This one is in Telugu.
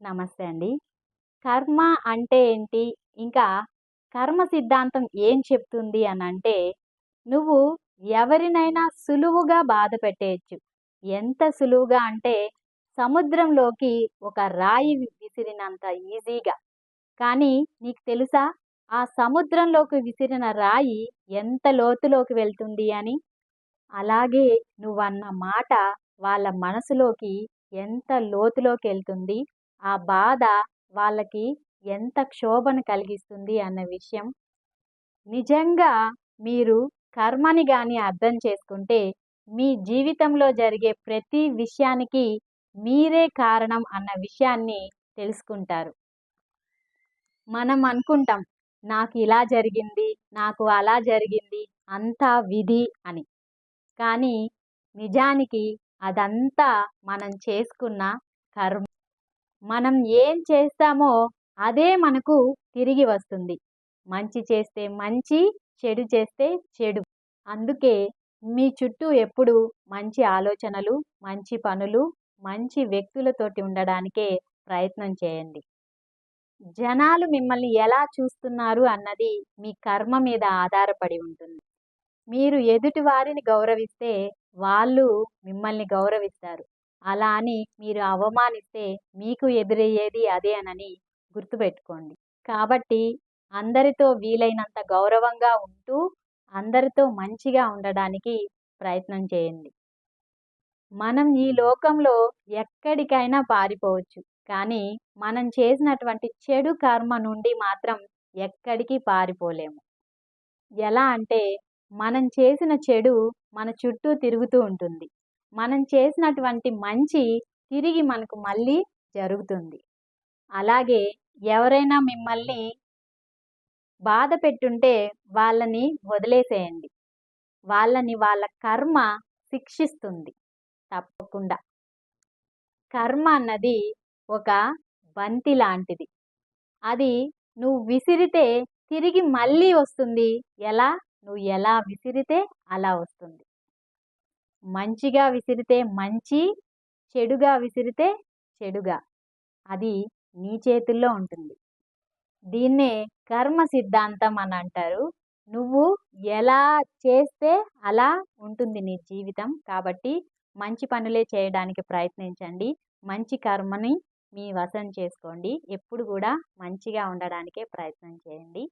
నమస్తే అండి. కర్మ అంటే ఏంటి? ఇంకా కర్మ సిద్ధాంతం ఏం చెప్తుంది అని అంటే నువ్వు ఎవరినైనా సులువుగా బాధ పెట్టేయచ్చు. ఎంత సులువుగా అంటే సముద్రంలోకి ఒక రాయి విసిరినంత ఈజీగా. కానీ నీకు తెలుసా? ఆ సముద్రంలోకి విసిరిన రాయి ఎంత లోతులోకి వెళ్తుంది అని? అలాగే నువ్వన్న మాట వాళ్ళ మనసులోకి ఎంత లోతులోకి వెళ్తుంది? ఆ బాధ వాళ్ళకి ఎంత క్షోభను కలిగిస్తుంది అన్న విషయం. నిజంగా మీరు కర్మని కానీ అర్థం చేసుకుంటే మీ జీవితంలో జరిగే ప్రతి విషయానికి మీరే కారణం అన్న విషయాన్ని తెలుసుకుంటారు. మనం అనుకుంటాం నాకు ఇలా జరిగింది నాకు అలా జరిగింది అంతా విధి అని. కానీ నిజానికి అదంతా మనం చేసుకున్న కర్మ. మనం ఏం చేస్తామో అదే మనకు తిరిగి వస్తుంది. మంచి చేస్తే మంచి చెడు చేస్తే చెడు. అందుకే మీ చుట్టూ ఎప్పుడు మంచి ఆలోచనలు మంచి పనులు మంచి వ్యక్తులతోటి ఉండడానికే ప్రయత్నం చేయండి. జనాలు మిమ్మల్ని ఎలా చూస్తున్నారు అన్నది మీ కర్మ మీద ఆధారపడి ఉంటుంది. మీరు ఎదుటి వారిని గౌరవిస్తే వాళ్ళు మిమ్మల్ని గౌరవిస్తారు. అలా అని మీరు అవమానిస్తే మీకు ఎదురయ్యేది అదే అనని గుర్తుపెట్టుకోండి. కాబట్టి అందరితో వీలైనంత గౌరవంగా ఉంటూ అందరితో మంచిగా ఉండడానికి ప్రయత్నం చేయండి. మనం ఈ లోకంలో ఎక్కడికైనా పారిపోవచ్చు. కానీ మనం చేసినటువంటి చెడు కర్మ నుండి మాత్రం ఎక్కడికి పారిపోలేము. ఎలా అంటే మనం చేసిన చెడు మన చుట్టూ తిరుగుతూ ఉంటుంది. మనం చేసినటువంటి మంచి తిరిగి మనకు మళ్ళీ జరుగుతుంది. అలాగే ఎవరైనా మిమ్మల్ని బాధ పెట్టుంటే వాళ్ళని వదిలేసేయండి. వాళ్ళని వాళ్ళ కర్మ శిక్షిస్తుంది తప్పకుండా. కర్మ అన్నది ఒక బంతి లాంటిది. అది నువ్వు విసిరితే తిరిగి మళ్ళీ వస్తుంది. ఎలా? నువ్వు ఎలా విసిరితే అలా వస్తుంది. మంచిగా విసిరితే మంచి చెడుగా విసిరితే చెడుగా. అది నీ చేతుల్లో ఉంటుంది. దీన్నే కర్మ సిద్ధాంతం అని అంటారు. నువ్వు ఎలా చేస్తే అలా ఉంటుంది నీ జీవితం. కాబట్టి మంచి పనులే చేయడానికి ప్రయత్నించండి. మంచి కర్మని మీ వశం చేసుకోండి. ఎప్పుడు కూడా మంచిగా ఉండడానికే ప్రయత్నం చేయండి.